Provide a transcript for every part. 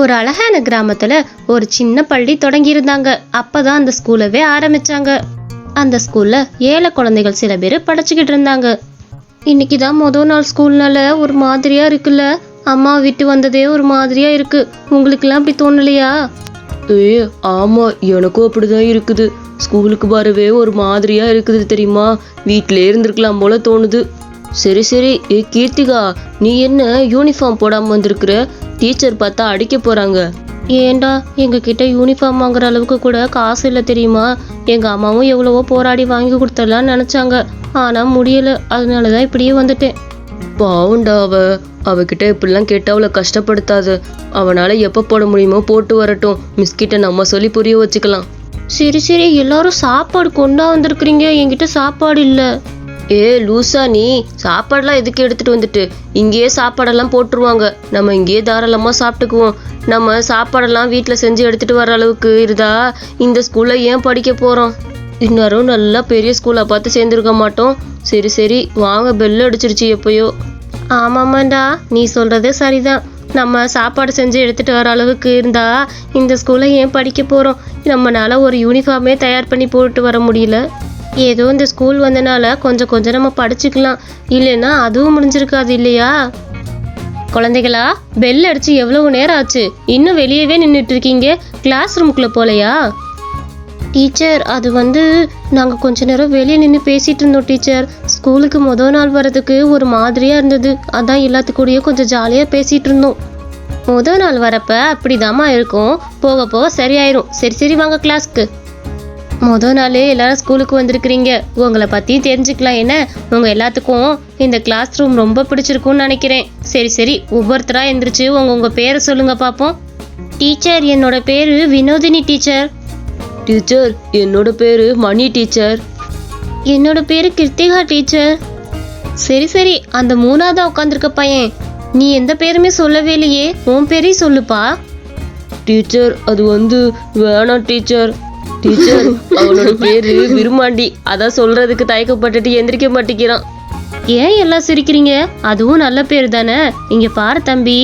ஒரு அழகான கிராமத்துல ஒரு சின்ன பள்ளி தொடங்கியிருந்தாங்க. அப்பதான் அந்த ஸ்கூலவே ஆரம்பிச்சாங்க. அந்த ஸ்கூல்ல ஏழை குழந்தைகள் சில பேர் படிச்சுக்கிட்டு இருந்தாங்க. இன்னைக்கு தான் மொதல் நாள் ஸ்கூல்னால ஒரு மாதிரியா இருக்குல்ல? அம்மா விட்டு வந்ததே ஒரு மாதிரியா இருக்கு. உங்களுக்குலாம் அப்படி தோணலையா? ஏ ஆமா எனக்கும் அப்படிதான் இருக்குது. ஸ்கூலுக்கு வரவே ஒரு மாதிரியா இருக்குது தெரியுமா? வீட்டிலே இருந்திருக்கலாம் போல தோணுது. சரி சரி. ஏ கீர்த்திகா நீ என்ன யூனிஃபார்ம் போடாம வந்திருக்கிற? டீச்சர் பார்த்தா அடிக்க போறாங்க. ஏன்டா எங்க கிட்ட யூனிஃபார்ம் வாங்குற அளவுக்கு கூட காசு இல்லை தெரியுமா? எங்க அம்மாவும் எவ்வளவோ போராடி வாங்கி கொடுத்துடலாம்னு நினைச்சாங்க. ஆனா முடியல. அதனால தான் இப்படியே வந்துட்டேன். பாவுண்டா அவ. அவகிட்ட இப்படிலாம் கேட்டா அவளை கஷ்டப்படுத்தாது. அவனால எப்ப போட முடியுமோ போட்டு வரட்டும். மிஸ்கிட்ட நம்ம சொல்லி புரிய வச்சுக்கலாம். சரி சரி. எல்லாரும் சாப்பாடு கொண்டா வந்திருக்கிறீங்க. என்கிட்ட சாப்பாடு இல்லை. ஏ லூசா நீ சாப்பாடெல்லாம் எதுக்கு எடுத்துட்டு வந்துட்டு? இங்கேயே சாப்பாடெல்லாம் போட்டுருவாங்க. நம்ம இங்கேயே தாராளமாக சாப்பிட்டுக்குவோம். நம்ம சாப்பாடெல்லாம் வீட்டில் செஞ்சு எடுத்துட்டு வர அளவுக்கு இருந்தா இந்த ஸ்கூலில் ஏன் படிக்க போகிறோம் இன்னும் நல்லா பெரிய ஸ்கூலை பார்த்து சேர்ந்துருக்க மாட்டோம். சரி சரி வாங்க பெல் அடிச்சிருச்சு எப்பயோ. ஆமாமாண்டா நீ சொல்றது சரிதான். நம்ம சாப்பாடு செஞ்சு எடுத்துகிட்டு வர அளவுக்கு இருந்தால் இந்த ஸ்கூலில் ஏன் படிக்க போகிறோம் நம்மளால் ஒரு யூனிஃபார்மே தயார் பண்ணி போட்டு வர முடியல. ஏதோ இந்த ஸ்கூல் வந்தனால கொஞ்சம் கொஞ்சம் நம்ம படிச்சுக்கலாம். இல்லைன்னா அதுவும் முடிஞ்சிருக்காது இல்லையா? குழந்தைகளா பெல் அடிச்சு எவ்வளவு நேரம் ஆச்சு? இன்னும் வெளியவே நின்றுட்டு இருக்கீங்க. கிளாஸ் ரூம்குள்ள போலையா? டீச்சர் அது வந்து நாங்கள் கொஞ்ச நேரம் வெளியே நின்று பேசிட்டு இருந்தோம் டீச்சர் ஸ்கூலுக்கு முதல் நாள் வர்றதுக்கு ஒரு மாதிரியாக இருந்தது. அதான் எல்லாத்துக்கூடயும் கொஞ்சம் ஜாலியாக பேசிகிட்டு இருந்தோம். முதல் நாள் வரப்ப அப்படிதாம்மா இருக்கும். போக போக சரியாயிரும். சரி சரி வாங்க கிளாஸ்க்கு முதல் நாளே எல்லாரும் ஸ்கூலுக்கு வந்திருக்கிறீங்க. உங்களை பற்றி தெரிஞ்சுக்கலாம். என்ன? உங்கள் எல்லாத்துக்கும் இந்த கிளாஸ் ரூம் ரொம்ப பிடிச்சிருக்கும்னு நினைக்கிறேன். சரி சரி. ஒவ்வொருத்தரா எந்திரிச்சு உங்க உங்கள் பேரை சொல்லுங்க பார்ப்போம் டீச்சர் என்னோட பேரு வினோதினி டீச்சர். டீச்சர் என்னோட பேரு மணி டீச்சர். என்னோட பேரு கிருத்திகா டீச்சர். சரி சரி. அந்த மூணாவதா உட்காந்துருக்க பையன். நீ எந்த பேருமே சொல்லவே இல்லையே. உன் பேரையும் சொல்லுப்பா. டீச்சர் அது வந்து வேணாம் டீச்சர். டீச்சர் அவனோட பேரு விருமாண்டி அதான் சொல்றதுக்கு தயக்கப்பட்டுட்டு எந்திரிக்க மாட்டேங்கிறான். ஏன் எல்லாம் சிரிக்கிறீங்க? அதுவும் நல்ல பேர் தானே? இங்க பாரு தம்பி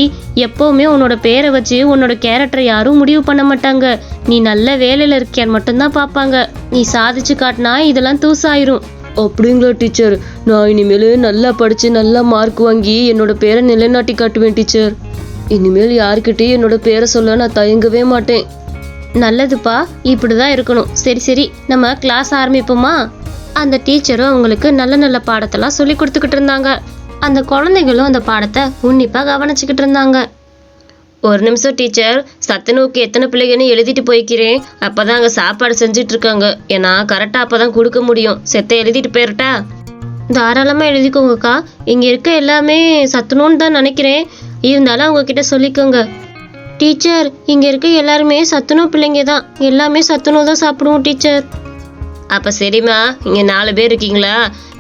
எப்பவுமே உன்னோட பேரை வச்சு உன்னோட கேரக்டரை யாரும் முடிவு பண்ண மாட்டாங்க. நீ நல்ல வேலையில இருக்கியான்னு மட்டும்தான் பார்ப்பாங்க. நீ சாதிச்சு காட்டினா இதெல்லாம் தூசாயிரும். அப்படிங்களா டீச்சர்? நான் இனிமேல் நல்லா படிச்சு நல்லா மார்க் வாங்கி என்னோட பேரை நிலைநாட்டி காட்டுவேன் டீச்சர். இனிமேல் யார்கிட்டயும் என்னோட பேரை சொல்ல நான் தயங்கவே மாட்டேன். நல்லதுப்பா இப்படிதான் இருக்கணும். சரி சரி நம்ம கிளாஸ் ஆரம்பிப்போமா? அந்த டீச்சரும் அவங்களுக்கு நல்ல நல்ல பாடத்தெல்லாம் சொல்லி கொடுத்துக்கிட்டு இருந்தாங்க. அந்த குழந்தைகளும் அந்த பாடத்தை உன்னிப்பா கவனிச்சுக்கிட்டு இருந்தாங்க. ஒரு நிமிஷம் டீச்சர். சத்துணவுக்கு எத்தனை பிள்ளைங்கன்னு எழுதிட்டு போய்க்கிறேன். அப்பதான் அங்க சாப்பாடு செஞ்சுட்டு இருக்காங்க. ஏன்னா கரெக்டா அப்பதான் கொடுக்க முடியும். செத்த எழுதிட்டு போயிரட்டா? தாராளமா எழுதிக்கோங்கக்கா. இங்க இருக்க எல்லாமே சத்துணுன்னு தான் நினைக்கிறேன். இருந்தாலும் அவங்க கிட்ட சொல்லிக்கோங்க. டீச்சர் இங்க இருக்க எல்லாருமே சத்துணவு பிள்ளைங்க தான் எல்லாமே சத்துணவு தான் சாப்பிடுவோம் டீச்சர் அப்ப சரிம்மா இங்க நாலு பேர் இருக்கீங்களா?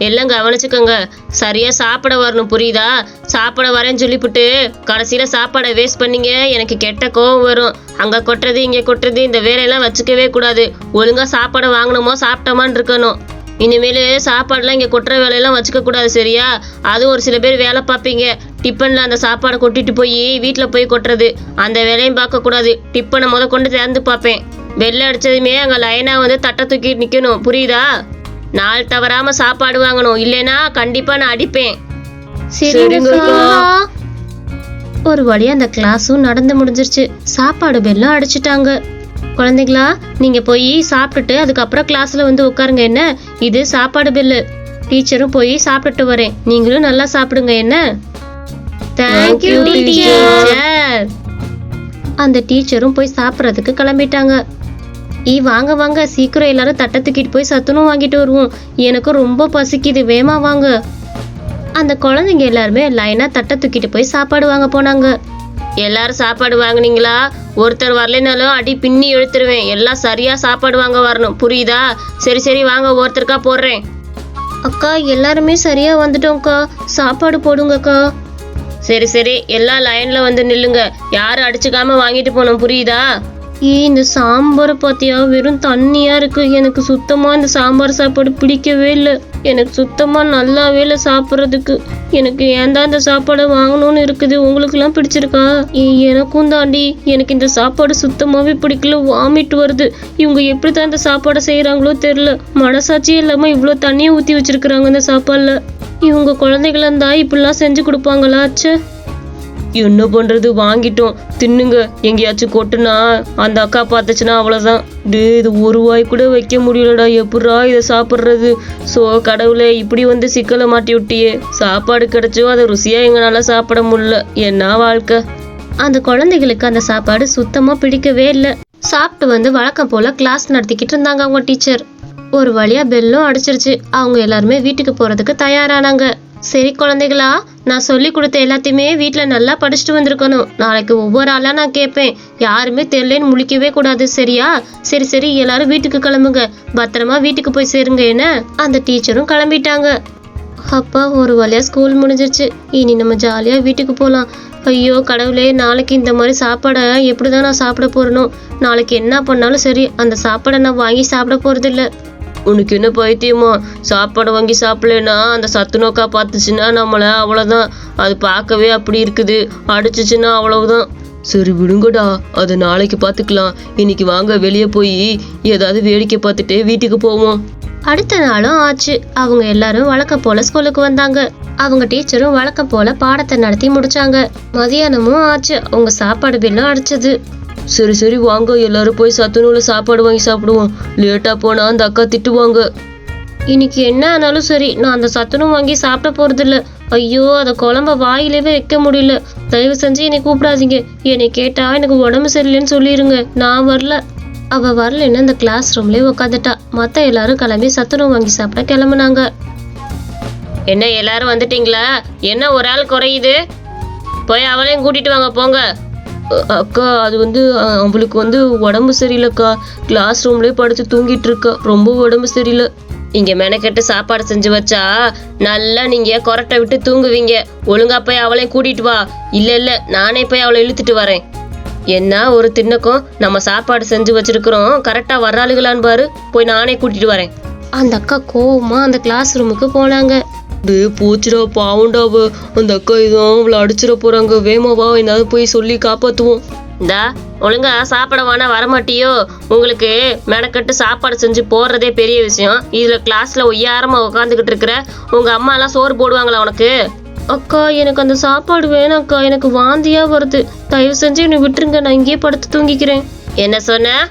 எல்லாம் கவனிச்சுக்கோங்க. சரியா சாப்பிட வரணும் புரியுதா? சாப்பிட வரேன்னு சொல்லிவிட்டு கடைசியில சாப்பாடை வேஸ்ட் பண்ணீங்க. எனக்கு கெட்ட கோவம் வரும். அங்க கொட்டுறது இங்க கொட்டுறது இந்த வேலையெல்லாம் வச்சுக்கவே கூடாது. ஒழுங்கா சாப்பாடை வாங்கணுமோ சாப்பிட்டோமான்னு இருக்கணும். இனிமேல் சாப்பாடுலாம் இங்கே கொட்டுற வேலையெல்லாம் வச்சுக்க கூடாது சரியா? அதுவும் ஒரு சில பேர் வேலை பார்ப்பீங்க. டிஃபனில் அந்த சாப்பாடை கொட்டிட்டு போய் வீட்டில் போய் கொட்டுறது. அந்த வேலையும் பார்க்கக்கூடாது டிஃபனை முத கொண்டு திறந்து பார்ப்பேன். வெள்ளை அடிச்சதுமே அங்கே லைனாக வந்து தட்டை தூக்கி நிற்கணும் புரியுதா? நாள் தவறாம சாப்பாடு வாங்கணும். இல்லைன்னா கண்டிப்பாக நான் அடிப்பேன். ஒரு வழியா அந்த கிளாஸும் நடந்து முடிஞ்சிருச்சு. சாப்பாடு பெல்லும் அடிச்சிட்டாங்க. குழந்தைங்களா நீங்க போய் சாப்பிட்டுட்டு அதுக்கப்புறம் கிளாஸ்ல வந்து உட்காருங்க. என்ன? இது சாப்பாடு பெல்லு டீச்சரும் போய் சாப்பிட்டுட்டு வரேன். நீங்களும் நல்லா சாப்பிடுங்க. என்ன? தேங்க்யூ டீச்சர் அந்த டீச்சரும் போய் சாப்பிட்றதுக்கு கிளம்பிட்டாங்க. ஈ வாங்க வாங்க. சீக்கிரம் எல்லாரும் தட்டை தூக்கிட்டு போய் சத்துணவு வாங்கிட்டு வருவோம். எனக்கும் ரொம்ப பசிக்குது. வேமா வாங்க. அந்த குழந்தைங்க எல்லாருமே லைனா தட்டை தூக்கிட்டு போய் சாப்பாடு வாங்க போனாங்க. எல்லாரும் சாப்பாடு வாங்குனீங்களா? ஒருத்தர் வரலைனாலும் அடி பின்னி இழுத்துருவேன். எல்லாம் சரியா சாப்பாடு வாங்க வரணும். புரியுதா? சரி சரி வாங்க. ஒருத்தருக்கா போடுறேன். அக்கா எல்லாருமே சரியா வந்துட்டோம்க்கா. சாப்பாடு போடுங்கக்கா. சரி சரி. எல்லா லைன்ல வந்து நில்லுங்க. யாரும் அடிச்சுக்காம வாங்கிட்டு போனோம் புரியுதா? ஏய் இந்த சாம்பார் பாத்தியா வெறும் தண்ணியா இருக்கு. எனக்கு சுத்தமா இந்த சாம்பார் சாப்பாடு பிடிக்கவே இல்லை. எனக்கு சுத்தமா நல்லாவே இல்லை சாப்பிட்றதுக்கு. எனக்கு ஏன்டா இந்த சாப்பாடை வாங்கணும்னு இருக்குது? உங்களுக்குலாம் பிடிச்சிருக்கா? எனக்கும் தாண்டி. எனக்கு இந்த சாப்பாடு சுத்தமாவே பிடிக்கல. வாமிட் வருது. இவங்க எப்படி தான் இந்த சாப்பாடை செய்கிறாங்களோ தெரியல. மனசாட்சியே இல்லாமல் இவ்வளோ தண்ணியை ஊற்றி வச்சிருக்கிறாங்க இந்த சாப்பாடில். இவங்க குழந்தைகளா இருந்தா இப்படிலாம் செஞ்சு கொடுப்பாங்களா அச்சே? என்ன பண்றது வாங்கிட்டோம். தின்னுங்க எங்கேயாச்சும் கொட்டுனா அந்த அக்கா பார்த்துச்சுன்னா அவ்வளோதான் டே இது ஒரு வாய் கூட வைக்க முடியலடா எப்படா இதை சாப்பிட்றது? ஸோ கடவுளே இப்படி வந்து சிக்கலை மாட்டி விட்டியே. சாப்பாடு கிடைச்சோ அதை ருசியாக எங்களால சாப்பிட முடியல. என்ன வாழ்க்கை? அந்த குழந்தைகளுக்கு அந்த சாப்பாடு சுத்தமாக பிடிக்கவே இல்லை. சாப்பிட்டு வந்து வழக்கம் போல கிளாஸ் நடத்திக்கிட்டு இருந்தாங்க அவங்க டீச்சர் ஒரு வழியா பெல்லும் அடிச்சிருச்சு. அவங்க எல்லாருமே வீட்டுக்கு போறதுக்கு தயாரானாங்க. சரி குழந்தைகளா நான் சொல்லி கொடுத்த எல்லாத்தையுமே வீட்டில் நல்லா படிச்சுட்டு வந்திருக்கணும். நாளைக்கு ஒவ்வொரு ஆளா நான் கேட்பேன். யாருமே தெரியலன்னு முழிக்கவே கூடாது சரியா? சரி சரி எல்லாரும் வீட்டுக்கு கிளம்புங்க. பத்திரமா வீட்டுக்கு போய் சேருங்க என்ன? அந்த டீச்சரும் கிளம்பிட்டாங்க. அப்பா ஒரு வழியா ஸ்கூல் முடிஞ்சிருச்சு. இனி நம்ம ஜாலியாக வீட்டுக்கு போகலாம் ஐயோ கடவுளே நாளைக்கு இந்த மாதிரி சாப்பாடை எப்படி தான் நான் சாப்பிட போறேனோ? நாளைக்கு என்ன பண்ணாலும் சரி அந்த சாப்பாடை நான் வாங்கி சாப்பிட போகிறதில்ல உனக்கு என்ன பைத்தியமா? சாப்பாடு வாங்கி சாப்பிடலனா அந்த சத்து நோக்கா பார்த்துச்சுன்னா நம்மளை அவ்வளோதான் அது பார்க்கவே அப்படி இருக்குது. அடிச்சிச்சுன்னா அவ்வளவுதான். சரி விடுங்கடா. அதை நாளைக்கு பார்த்துக்கலாம். இன்னைக்கு வாங்க வெளியே போய் ஏதாவது வேடிக்கை பார்த்துட்டு வீட்டுக்கு போவோம். அடுத்த நாளும் ஆச்சு. அவங்க எல்லாரும் வழக்கம் போல ஸ்கூலுக்கு வந்தாங்க. அவங்க டீச்சரும் வழக்கம் போல பாடத்தை நடத்தி முடிச்சாங்க. மதியானமும் ஆச்சு. அவங்க சாப்பாடு பில்லும் அடிச்சது. சரி சரி வாங்க. எல்லாரும் போய் சத்துணவுல சாப்பாடு வாங்கி சாப்பிடுவோம். லேட்டா போனா அந்த அக்கா திட்டுவாங்க. இன்னைக்கு என்ன ஆனாலும் சரி நான் அந்த சத்துணவு வாங்கி சாப்பிட போறதில்ல. ஐயோ அந்த குழம்ப வாயிலவே வைக்க முடியல. தயவு செஞ்சு என்னை கூப்பிடாதீங்க. என்னை கேட்டா எனக்கு உடம்பு சரியில்லைன்னு சொல்லிருங்க. நான் வரல. அவ வரலன்னு அந்த கிளாஸ் ரூம்லயே உட்காந்துட்டா மத்த எல்லாரும் கிளம்பி சத்துணவு வாங்கி சாப்பிட கிளம்புனாங்க. என்ன எல்லாரும் வந்துட்டீங்களா? என்ன ஒரு ஆள் குறையுது? போய் அவளையும் கூட்டிட்டு வாங்க போங்க. அக்கா அது வந்து அவளுக்கு வந்து உடம்பு சரியில்லைக்கா. கிளாஸ் ரூம்லயே படுத்து தூங்கிட்டு இருக்கா. ரொம்ப உடம்பு சரியில்லை. இங்க மெனக்கெட்டு சாப்பாடு செஞ்சு வச்சா நல்லா நீங்க கொரட்டை விட்டு தூங்குவீங்க. ஒழுங்கா போய் அவளையும் கூட்டிட்டு வா. இல்ல இல்ல நானே போய் அவளை இழுத்துட்டு வரேன். என்ன ஒரு தின்னக்கும் நம்ம சாப்பாடு செஞ்சு வச்சிருக்கிறோம். கரெக்டா வர்றாளுகளான்னு பாரு. போய் நானே கூட்டிட்டு வரேன். அந்த அக்கா கோவமா அந்த கிளாஸ் ரூமுக்கு போனாங்க. டே போச்சுடா பாவண்டா அவ அந்த அக்கா இதான் அவளை அடிச்சிட போறாங்க. வேமாவா என்னாவது போய் சொல்லி காப்பாத்துவோம். இந்தா ஒழுங்கா சாப்பிட வேணா வரமாட்டியோ? உங்களுக்கு மெனக்கட்டு சாப்பாடு செஞ்சு போடுறதே பெரிய விஷயம். இதுல கிளாஸ்ல ஒய்யாரமா உட்காந்துக்கிட்டு இருக்கிற உங்க அம்மா எல்லாம் சோறு போடுவாங்களா உனக்கு? அக்கா எனக்கு அந்த சாப்பாடு வேணாம்க்கா எனக்கு வாந்தியா வருது. தயவு செஞ்சு என்னை விட்டுருங்க. நான் இங்கேயே படுத்து தூங்கிக்கிறேன். என்ன சொன்ன?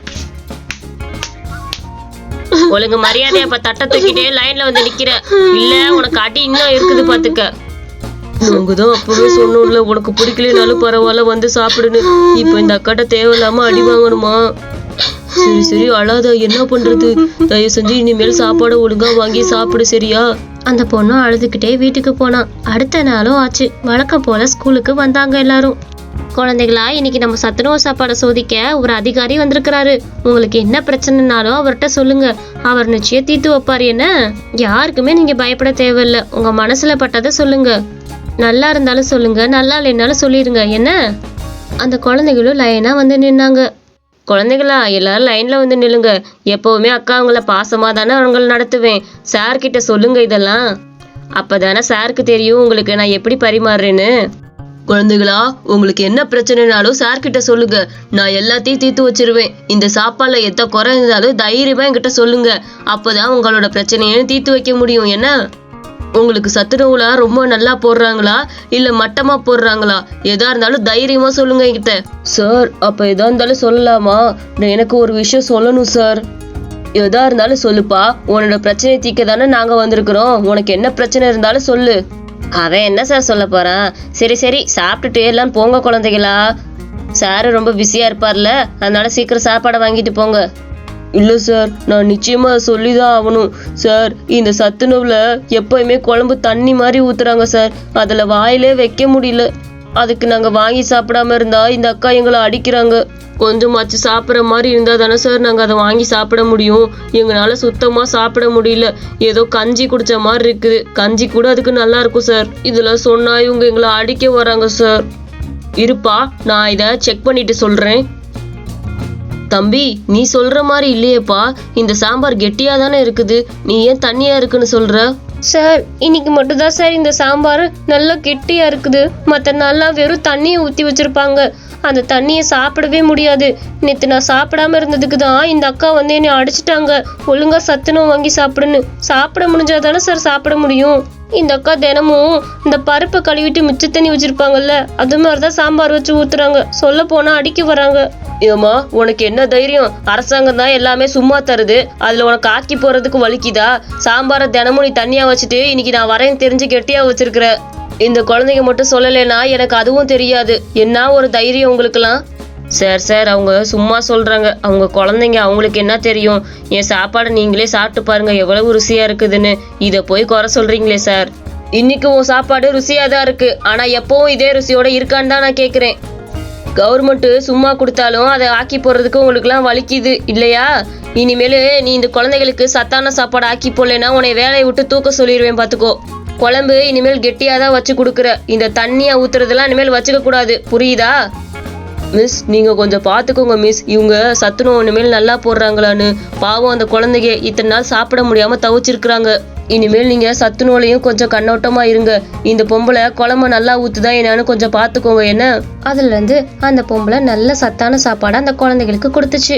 ஒழுங்கு மரியாதையா இப்ப தட்டை தூக்கிட்டே லைன்ல வந்து நிக்கிற. இல்ல உனக்கு அடி இன்னும் இருக்குது பாத்துக்க. உங்கதான் தான் அப்பவே சொன்னோம்ல உனக்கு பிடிக்கலனாலும் பரவாயில்ல வந்து சாப்பிடுன்னு. இப்ப இந்த அக்காட்ட தேவையில்லாம அடி வாங்கணுமா? சரி சரி அழாத என்ன பண்றது? தயவு செஞ்சு இனிமேல் சாப்பாடு ஒழுங்கா வாங்கி சாப்பிடு சரியா? அந்த பொண்ணும் அழுதுகிட்டே வீட்டுக்கு போனான் அடுத்த நாளும் ஆச்சு. வழக்கம் போல ஸ்கூலுக்கு வந்தாங்க எல்லாரும். குழந்தைகளா? இன்னைக்கு நம்ம சத்துணவு சாப்பாடை சோதிக்க ஒரு அதிகாரி வந்திருக்கிறாரு. உங்களுக்கு என்ன பிரச்சனைனாலும் அவர்கிட்ட சொல்லுங்க. அவர் நிச்சயம் தீர்த்து வைப்பாரு என்ன? யாருக்குமே நீங்க பயப்பட தேவையில்ல. உங்க மனசுல பட்டதை சொல்லுங்க. நல்லா இருந்தாலும் சொல்லுங்க. நல்லா இல்லைனாலும் சொல்லிடுங்க என்ன? அந்த குழந்தைகளும் லைனா வந்து நின்னாங்க. குழந்தைகளா எல்லாரும் லைன்ல வந்து நில்லுங்க. எப்பவுமே அக்கா அவங்கள பாசமா தானே அவங்கள நடத்துவேன். சார்கிட்ட சொல்லுங்க இதெல்லாம். அப்பதானே சாருக்கு தெரியும். உங்களுக்கு நான் எப்படி பரிமாறுறேன்னு. குழந்தைகளா உங்களுக்கு என்ன பிரச்சனைனாலும் சார் கிட்ட சொல்லுங்க. நான் எல்லாத்தையும் தீர்த்து வச்சிருவேன். இந்த சாப்பாடுல எத்த குறை இருந்தாலும் தைரியமா என்கிட்ட சொல்லுங்க. அப்பதான் உங்களோட பிரச்சனையை தீர்த்து வைக்க முடியும். என்ன? உங்களுக்கு சத்துணவுலாம் ரொம்ப நல்லா போடுறாங்களா? இல்ல மட்டமா போடுறாங்களா? எதா இருந்தாலும் தைரியமா சொல்லுங்க என்கிட்ட. சார் அப்ப எதா இருந்தாலும் சொல்லலாமா? நான் எனக்கு ஒரு விஷயம் சொல்லணும் சார் எதா இருந்தாலும் சொல்லுப்பா. உன்னோட பிரச்சனையை தீர்க்க தானே நாங்க வந்திருக்கிறோம். உனக்கு என்ன பிரச்சனை இருந்தாலும் சொல்லு. அவன் என்ன சார் சொல்ல போறான் சரி சரி சாப்பிட்டுட்டு எல்லாம் போங்க குழந்தைகளா. சார் ரொம்ப பிஸியா இருப்பார்ல அதனால சீக்கிரம் சாப்பாடை வாங்கிட்டு போங்க. இல்லை சார் நான் நிச்சயமா சொல்லி தான் ஆகணும். சார் இந்த சத்துணவுல எப்பயுமே குழம்பு தண்ணி மாதிரி ஊத்துறாங்க சார் அதில் வாயிலே வைக்க முடியல. அதுக்கு நாங்கள் வாங்கி சாப்பிடாம இருந்தா இந்த அக்கா எங்களை அடிக்கிறாங்க. கொஞ்சமாச்சு சாப்பிட்ற மாதிரி இருந்தால் தானே சார் நாங்கள் அதை வாங்கி சாப்பிட முடியும். எங்களால் சுத்தமாக சாப்பிட முடியல. ஏதோ கஞ்சி குடிச்ச மாதிரி இருக்குது. கஞ்சி கூட அதுக்கு நல்லா இருக்கும் சார். இதெல்லாம் சொன்னா இவங்க எங்களை அடிக்க வராங்க சார். இருப்பா நான் இதை செக் பண்ணிட்டு சொல்கிறேன் தம்பி நீ சொல்ற மாதிரி இல்லையேப்பா. இந்த சாம்பார் கெட்டியா தானே இருக்குது. நீ ஏன் தண்ணியா இருக்குன்னு சொல்ற? சார் இன்னைக்கு மட்டும் தான் சார் இந்த சாம்பார் நல்லா கெட்டியா இருக்குது. மற்ற நாள்லாம் வெறும் தண்ணியை ஊற்றி வச்சிருப்பாங்க. அந்த தண்ணியை சாப்பிடவே முடியாது. நேற்று நான் சாப்பிடாம இருந்ததுக்கு தான் இந்த அக்கா வந்து என்னை அடிச்சிட்டாங்க. ஒழுங்கா சத்துணவு வாங்கி சாப்பிடுன்னு. சாப்பிட முடிஞ்சாதானே சார் சாப்பிட முடியும். இந்த அக்கா தினமும் இந்த பருப்பை கழுவிட்டு மிச்ச தண்ணி வச்சிருப்பாங்கல்ல அது மாதிரிதான் சாம்பார் வச்சு ஊத்துறாங்க. சொல்ல போனா அடிக்க வராங்க. ஏம்மா உனக்கு என்ன தைரியம்? அரசாங்கம் தான் எல்லாமே சும்மா தருது. அதுல உனக்கு ஆக்கி போறதுக்கு வலிக்குதா? சாம்பாரை தினமும் நீ தண்ணியா வச்சுட்டு இன்னைக்கு நான் வரேன் தெரிஞ்சு கெட்டியா வச்சிருக்கிற. இந்த குழந்தைங்க மட்டும் சொல்லலைன்னா எனக்கு அதுவும் தெரியாது. என்ன ஒரு தைரியம் உங்களுக்குலாம் சார் சார் அவங்க சும்மா சொல்கிறாங்க அவங்க குழந்தைங்க அவங்களுக்கு என்ன தெரியும்? என் சாப்பாடை நீங்களே சாப்பிட்டு பாருங்க எவ்வளவு ருசியாக இருக்குதுன்னு. இதை போய் குறை சொல்கிறீங்களே சார். இன்னைக்கு உன் சாப்பாடு ருசியாக தான் இருக்குது ஆனால் எப்போவும் இதே ருசியோட இருக்கான்னு தான் நான் கேட்குறேன் கவர்மெண்ட்டு சும்மா கொடுத்தாலும் அதை ஆக்கி போடுறதுக்கு உங்களுக்குலாம் வலிக்குது இல்லையா? இனிமேல் நீ இந்த குழந்தைகளுக்கு சத்தான சாப்பாடு ஆக்கி போடலைன்னா உன்னை வேலையை விட்டு தூக்க சொல்லிடுவேன் பார்த்துக்கோ. குழம்பு இனிமேல் கெட்டியாக தான் வச்சு கொடுக்குற. இந்த தண்ணியை ஊற்றுறதெல்லாம் இனிமேல் வச்சுக்க கூடாது புரியுதா? மிஸ் நீங்கள் கொஞ்சம் பார்த்துக்கோங்க மிஸ் இவங்க சத்துணவு இனிமேல் நல்லா போடுறாங்களான்னு. பாவம் அந்த குழந்தைங்க இத்தனை நாள் சாப்பிட முடியாமல் தவிச்சிருக்கிறாங்க. இனிமேல் நீங்க சத்துணவுலையும் கொஞ்சம் கண்ணோட்டமா இருங்க. இந்த பொம்பளை குழம்பு நல்லா ஊத்துதா என்னன்னு கொஞ்சம் பார்த்துக்கோங்க என்ன? அதுல இருந்து அந்த பொம்பளை நல்ல சத்தான சாப்பாடை அந்த குழந்தைகளுக்கு கொடுத்துச்சு.